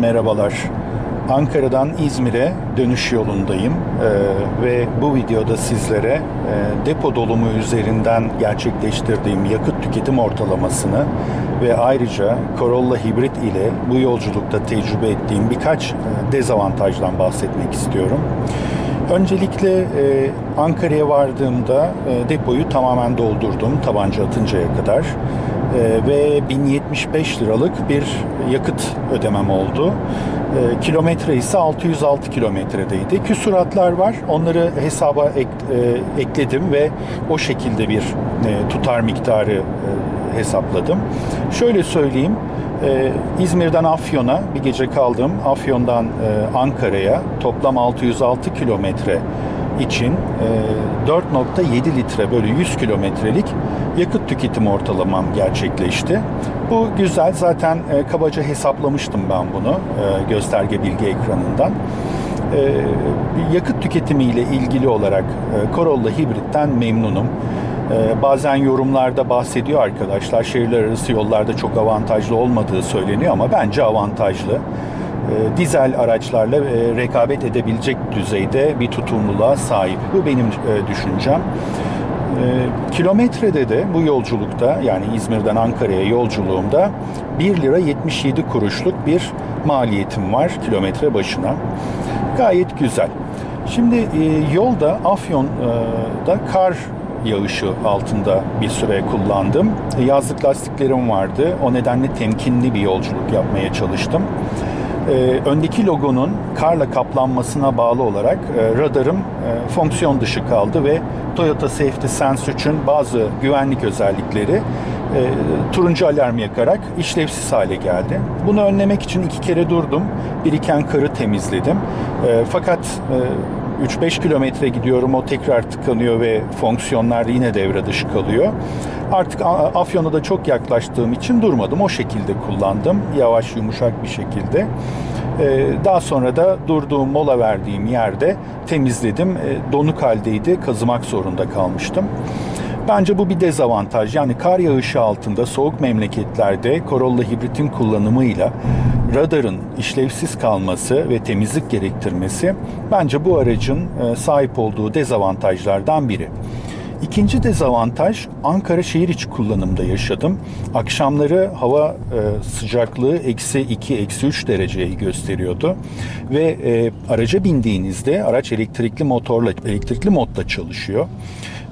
merhabalar. Ankara'dan İzmir'e dönüş yolundayım Ee, ve bu videoda sizlere e, depo dolumu üzerinden gerçekleştirdiğim yakıt tüketim ortalamasını ve ayrıca Corolla hibrit ile bu yolculukta tecrübe ettiğim birkaç e, dezavantajdan bahsetmek istiyorum. Öncelikle e, Ankara'ya vardığımda e, depoyu tamamen doldurdum tabanca atıncaya kadar E, ve 1075 liralık bir yakıt ödemem oldu. E, kilometre ise 606 kilometredeydi. Küsuratlar var. Onları hesaba ek- e, ekledim ve o şekilde bir e, tutar miktarı e, hesapladım. Şöyle söyleyeyim. Ee, İzmir'den Afyon'a bir gece kaldım. Afyon'dan e, Ankara'ya toplam 606 kilometre için e, 4.7 litre bölü 100 kilometrelik yakıt tüketim ortalamam gerçekleşti. Bu güzel. Zaten e, kabaca hesaplamıştım ben bunu e, gösterge bilgi ekranından. E, yakıt tüketimiyle ilgili olarak e, Corolla Hibrit'ten memnunum. Bazen yorumlarda bahsediyor arkadaşlar şehirler arası yollarda çok avantajlı olmadığı söyleniyor ama bence avantajlı. Ee, dizel araçlarla e, rekabet edebilecek düzeyde bir tutumluluğa sahip. Bu benim e, düşüncem. Kilometrede de bu yolculukta yani İzmir'den Ankara'ya yolculuğumda 1 lira 77 kuruşluk bir maliyetim var kilometre başına. Gayet güzel. Şimdi e, yolda Afyon'da kar yağışı altında bir süre kullandım. E, Yazlık lastiklerim vardı. O nedenle temkinli bir yolculuk yapmaya çalıştım. E, öndeki logonun karla kaplanmasına bağlı olarak e, radarım e, fonksiyon dışı kaldı ve Toyota Safety Sense 3'ün bazı güvenlik özellikleri e, turuncu alarm yakarak işlevsiz hale geldi. Bunu önlemek için iki kere durdum. Biriken karı temizledim. E, fakat e, 3-5 kilometre gidiyorum o tekrar tıkanıyor ve fonksiyonlar yine devre dışı kalıyor. Artık Afyon'a da çok yaklaştığım için durmadım. O şekilde kullandım. Yavaş yumuşak bir şekilde. Ee, Daha sonra da durduğum mola verdiğim yerde temizledim. Ee, Donuk haldeydi. Kazımak zorunda kalmıştım. Bence bu bir dezavantaj. Yani kar yağışı altında soğuk memleketlerde Corolla hibritin kullanımıyla radarın işlevsiz kalması ve temizlik gerektirmesi bence bu aracın e, sahip olduğu dezavantajlardan biri. İkinci dezavantaj Ankara şehir içi kullanımda yaşadım. Akşamları hava e, sıcaklığı eksi 2, eksi 3 dereceyi gösteriyordu. Ve e, araca bindiğinizde araç elektrikli motorla, elektrikli modda çalışıyor.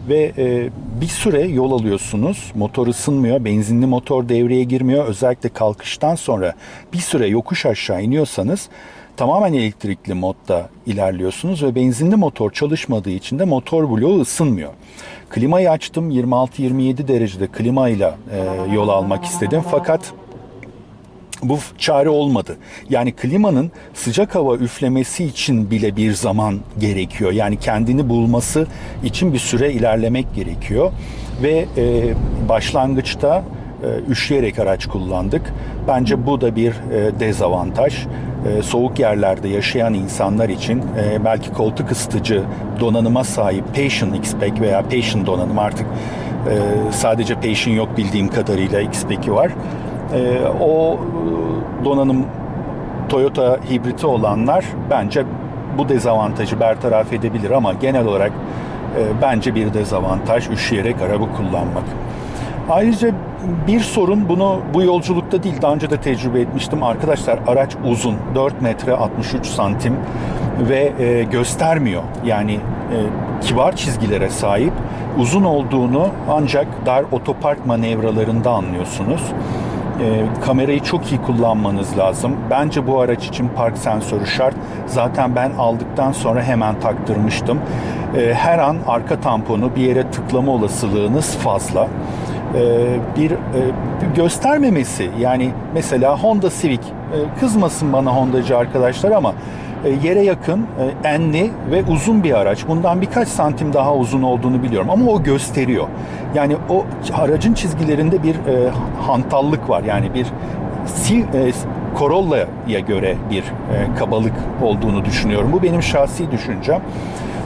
Ve e, bir süre yol alıyorsunuz. Motor ısınmıyor. Benzinli motor devreye girmiyor. Özellikle kalkıştan sonra bir süre yokuş aşağı iniyorsanız tamamen elektrikli modda ilerliyorsunuz ve benzinli motor çalışmadığı için de motor bloğu ısınmıyor. Klimayı açtım 26-27 derecede klimayla e, yol almak istedim fakat bu çare olmadı. Yani klimanın sıcak hava üflemesi için bile bir zaman gerekiyor. Yani kendini bulması için bir süre ilerlemek gerekiyor. Ve e, başlangıçta e, üşüyerek araç kullandık. Bence bu da bir e, dezavantaj. E, soğuk yerlerde yaşayan insanlar için e, belki koltuk ısıtıcı donanıma sahip Passion X-Pack veya Passion donanım artık e, sadece Passion yok bildiğim kadarıyla X-Pack'i var. E, o donanım Toyota hibriti olanlar bence bu dezavantajı bertaraf edebilir ama genel olarak e, bence bir dezavantaj üşüyerek araba kullanmak. Ayrıca bir sorun bunu bu yolculukta değil daha önce de tecrübe etmiştim. Arkadaşlar araç uzun 4 metre 63 santim ve e, göstermiyor. Yani e, kibar çizgilere sahip uzun olduğunu ancak dar otopark manevralarında anlıyorsunuz. E, kamerayı çok iyi kullanmanız lazım. Bence bu araç için park sensörü şart. Zaten ben aldıktan sonra hemen taktırmıştım. E, her an arka tamponu bir yere tıklama olasılığınız fazla. E, bir, e, bir göstermemesi yani mesela Honda Civic e, kızmasın bana Hondacı arkadaşlar ama yere yakın, e, enli ve uzun bir araç. Bundan birkaç santim daha uzun olduğunu biliyorum ama o gösteriyor. Yani o aracın çizgilerinde bir e, hantallık var. Yani bir e, Corolla'ya göre bir e, kabalık olduğunu düşünüyorum. Bu benim şahsi düşüncem.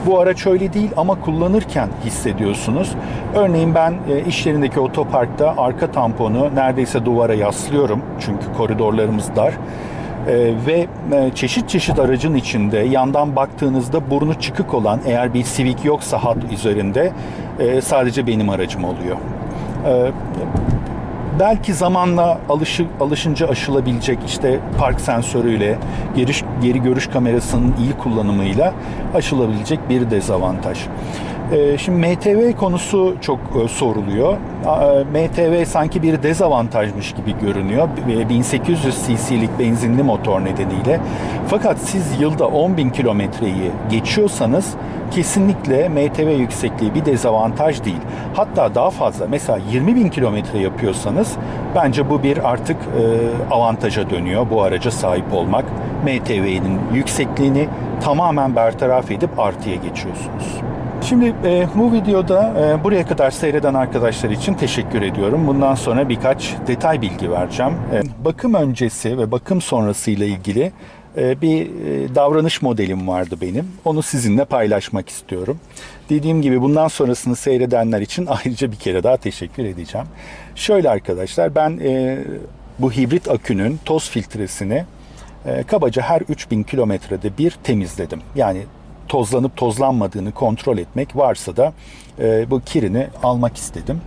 Bu araç öyle değil ama kullanırken hissediyorsunuz. Örneğin ben e, iş yerindeki otoparkta arka tamponu neredeyse duvara yaslıyorum. Çünkü koridorlarımız dar. E, ve e, çeşit çeşit aracın içinde yandan baktığınızda burnu çıkık olan eğer bir Civic yoksa hat üzerinde e, sadece benim aracım oluyor. E, belki zamanla alışı, alışınca aşılabilecek işte park sensörüyle, geri, geri görüş kamerasının iyi kullanımıyla aşılabilecek bir dezavantaj. Ee, Şimdi MTV konusu çok e, soruluyor. A- MTV sanki bir dezavantajmış gibi görünüyor. B- 1800 cc'lik benzinli motor nedeniyle. Fakat siz yılda 10.000 kilometreyi geçiyorsanız kesinlikle MTV yüksekliği bir dezavantaj değil. Hatta daha fazla mesela 20 bin kilometre yapıyorsanız bence bu bir artık e, avantaja dönüyor bu araca sahip olmak. MTV'nin yüksekliğini tamamen bertaraf edip artıya geçiyorsunuz. Şimdi e, bu videoda e, buraya kadar seyreden arkadaşlar için teşekkür ediyorum. Bundan sonra birkaç detay bilgi vereceğim. E, bakım öncesi ve bakım sonrası ile ilgili e, bir e, davranış modelim vardı benim. Onu sizinle paylaşmak istiyorum. Dediğim gibi bundan sonrasını seyredenler için ayrıca bir kere daha teşekkür edeceğim. Şöyle arkadaşlar ben e, bu hibrit akünün toz filtresini e, kabaca her 3000 kilometrede bir temizledim. Yani tozlanıp tozlanmadığını kontrol etmek varsa da e, bu kirini almak istedim.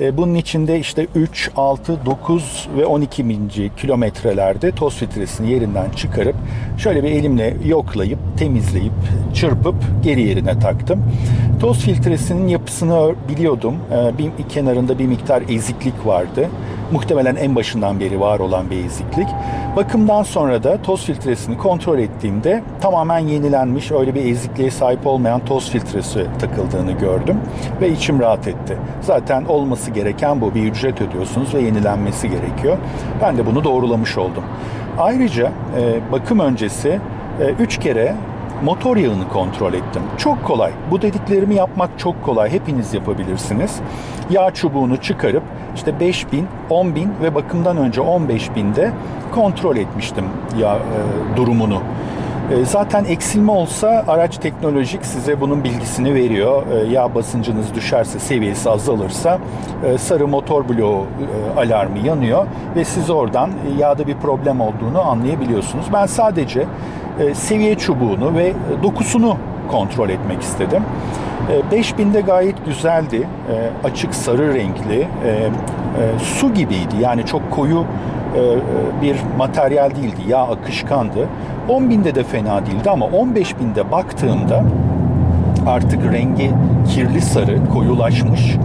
E, bunun içinde işte 3, 6, 9 ve 12 binci kilometrelerde toz filtresini yerinden çıkarıp şöyle bir elimle yoklayıp, temizleyip, çırpıp geri yerine taktım. Toz filtresinin yapısını biliyordum. E, bir kenarında bir miktar eziklik vardı. Muhtemelen en başından beri var olan bir eziklik. Bakımdan sonra da toz filtresini kontrol ettiğimde tamamen yenilenmiş, öyle bir ezikliğe sahip olmayan toz filtresi takıldığını gördüm ve içim rahat etti. Zaten olması gereken bu. Bir ücret ödüyorsunuz ve yenilenmesi gerekiyor. Ben de bunu doğrulamış oldum. Ayrıca e, bakım öncesi 3 kere motor yağını kontrol ettim. Çok kolay. Bu dediklerimi yapmak çok kolay. Hepiniz yapabilirsiniz. Yağ çubuğunu çıkarıp işte 5000, 10000 ve bakımdan önce 15000'de kontrol etmiştim yağ e, durumunu. E, Zaten eksilme olsa araç teknolojik size bunun bilgisini veriyor. E, Yağ basıncınız düşerse, seviyesi azalırsa e, sarı motor bloğu e, alarmı yanıyor ve siz oradan e, yağda bir problem olduğunu anlayabiliyorsunuz. Ben sadece seviye çubuğunu ve dokusunu kontrol etmek istedim. E, 5000'de gayet güzeldi. E, Açık sarı renkli, e, e, su gibiydi. Yani çok koyu e, e, bir materyal değildi. Yağ akışkandı. 10.000'de de fena değildi ama 15.000'de baktığımda artık rengi kirli sarı, koyulaşmış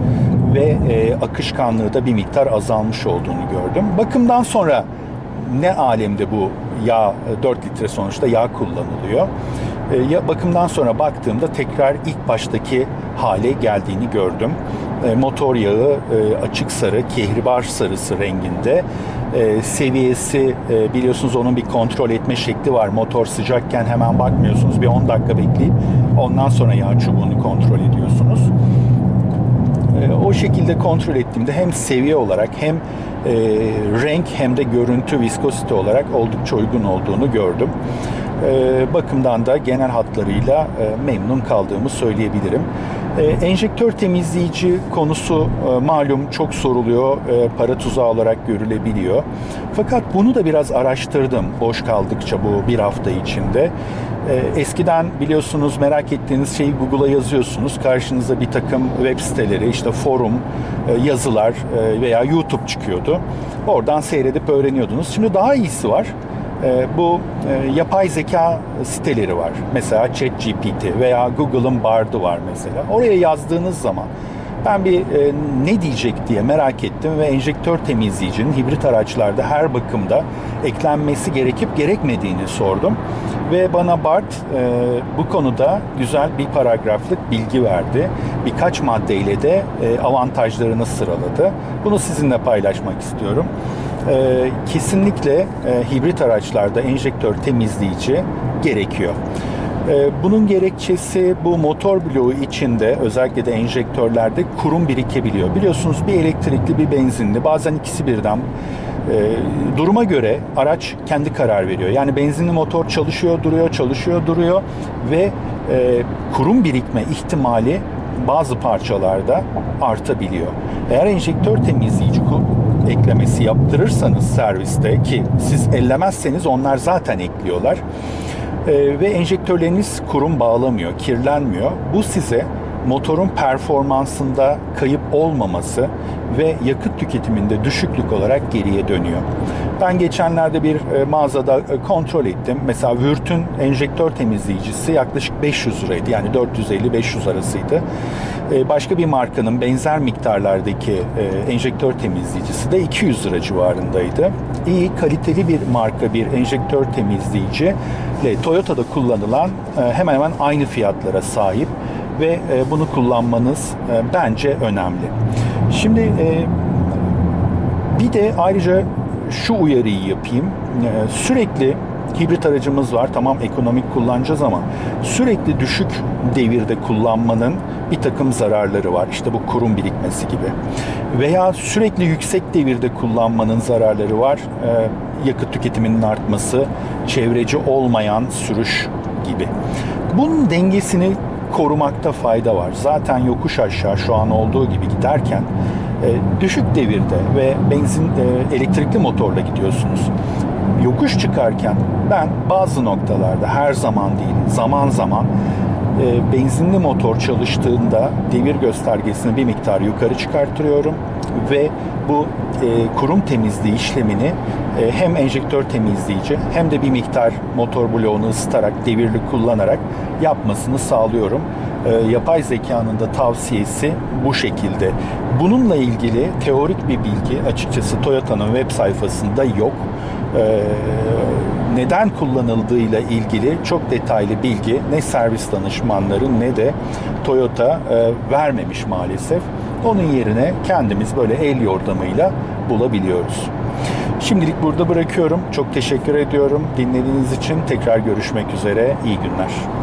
ve e, akışkanlığı da bir miktar azalmış olduğunu gördüm. Bakımdan sonra ne alemde bu yağ, e, 4 litre sonuçta yağ kullanılıyor. E, ya bakımdan sonra baktığımda tekrar ilk baştaki hale geldiğini gördüm. E, motor yağı e, açık sarı, kehribar sarısı renginde. E, seviyesi e, biliyorsunuz onun bir kontrol etme şekli var. Motor sıcakken hemen bakmıyorsunuz. Bir 10 dakika bekleyip ondan sonra yağ çubuğunu kontrol ediyorsunuz. E, o şekilde kontrol ettiğimde hem seviye olarak hem e, renk hem de görüntü viskozite olarak oldukça uygun olduğunu gördüm. E, bakımdan da genel hatlarıyla e, memnun kaldığımı söyleyebilirim. E, enjektör temizleyici konusu e, malum çok soruluyor, e, para tuzağı olarak görülebiliyor. Fakat bunu da biraz araştırdım boş kaldıkça bu bir hafta içinde. Eskiden biliyorsunuz merak ettiğiniz şeyi Google'a yazıyorsunuz. Karşınıza bir takım web siteleri, işte forum, yazılar veya YouTube çıkıyordu. Oradan seyredip öğreniyordunuz. Şimdi daha iyisi var. E, bu e, yapay zeka siteleri var. Mesela ChatGPT veya Google'ın Bard'ı var mesela. Oraya yazdığınız zaman ben bir e, ne diyecek diye merak ettim ve enjektör temizleyicinin hibrit araçlarda her bakımda eklenmesi gerekip gerekmediğini sordum. Ve bana Bart e, bu konuda güzel bir paragraflık bilgi verdi. Birkaç maddeyle de e, avantajlarını sıraladı. Bunu sizinle paylaşmak istiyorum. E, kesinlikle e, hibrit araçlarda enjektör temizleyici gerekiyor. Ee, Bunun gerekçesi bu motor bloğu içinde özellikle de enjektörlerde kurum birikebiliyor. Biliyorsunuz bir elektrikli bir benzinli bazen ikisi birden e, duruma göre araç kendi karar veriyor. Yani benzinli motor çalışıyor duruyor çalışıyor duruyor ve e, kurum birikme ihtimali bazı parçalarda artabiliyor. Eğer enjektör temizleyici eklemesi yaptırırsanız serviste ki siz ellemezseniz onlar zaten ekliyorlar. Ee, ve enjektörleriniz kurum bağlamıyor, kirlenmiyor. Bu size motorun performansında kayıp olmaması ve yakıt tüketiminde düşüklük olarak geriye dönüyor. Ben geçenlerde bir e, mağazada e, kontrol ettim. Mesela Vürt'ün enjektör temizleyicisi yaklaşık 500 liraydı. Yani 450-500 arasıydı. E, Başka bir markanın benzer miktarlardaki enjektör temizleyicisi de 200 lira civarındaydı. İyi, kaliteli bir marka bir enjektör temizleyici ile Toyota'da kullanılan hemen hemen aynı fiyatlara sahip ve e, bunu kullanmanız e, bence önemli. Şimdi e, bir de ayrıca şu uyarıyı yapayım. Sürekli hibrit aracımız var. Tamam ekonomik kullanacağız ama sürekli düşük devirde kullanmanın bir takım zararları var. İşte bu kurum birikmesi gibi. Veya sürekli yüksek devirde kullanmanın zararları var. Ee, Yakıt tüketiminin artması, çevreci olmayan sürüş gibi. Bunun dengesini korumakta fayda var. Zaten yokuş aşağı şu an olduğu gibi giderken e, düşük devirde ve benzin e, elektrikli motorla gidiyorsunuz. Yokuş çıkarken ben bazı noktalarda her zaman değil zaman zaman e, benzinli motor çalıştığında devir göstergesini bir miktar yukarı çıkartırıyorum ve bu e, kurum temizliği işlemini e, hem enjektör temizleyici hem de bir miktar motor bloğunu ısıtarak devirli kullanarak yapmasını sağlıyorum. E, yapay zekanın da tavsiyesi bu şekilde. Bununla ilgili teorik bir bilgi açıkçası Toyota'nın web sayfasında yok. E, neden kullanıldığıyla ilgili çok detaylı bilgi ne servis danışmanları ne de Toyota e, vermemiş maalesef. Onun yerine kendimiz böyle el yordamıyla bulabiliyoruz. Şimdilik burada bırakıyorum. Çok teşekkür ediyorum. Dinlediğiniz için tekrar görüşmek üzere. İyi günler.